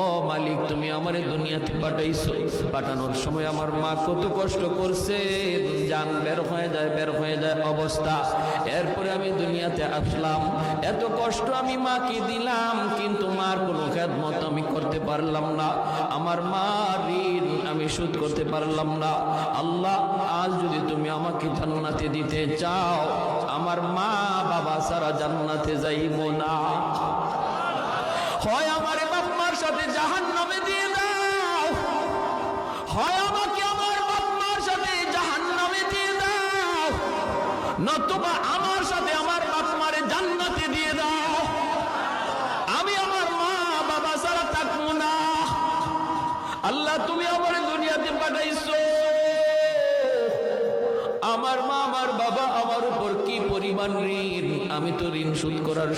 ও মালিক, তুমি আমারে দুনিয়াতে পাঠাইছো। পাঠানোর সময় আমার মা কত কষ্ট করছে। জান বের হয়ে যায়, বের হয়ে যায় অবস্থা। এরপরে আমি দুনিয়াতে আসলাম। এত কষ্ট আমি মাকে দিলাম, কিন্তু মার কোনো খেদমত আমি করতে পারলাম না। আমার মা ঋণ আমি শোধ করতে পারলাম না। আল্লাহ, আজ যদি তুমি আমাকে জান্নাতে দিতে চাও, আমার মা বাবা সারা জান্নাতে যাইব না। হয় আমার সাথে জাহান নামে দিয়ে দাও, হয় আমাকে আমার বাপমার সাথে জাহান নামে দিয়ে দাও, নতুবা আমার সাথে আমার বাপমারে জান্নাতে দিয়ে দাও। আমি আমার মা, বাবা সারা থাকব না। আল্লাহ, তুমি আমার দুনিয়াতে পাঠাইছো। আমার মা, আমার বাবা আমার উপর কি পরিমাণ ঋণ? আমি তো ঋণ শোধ করার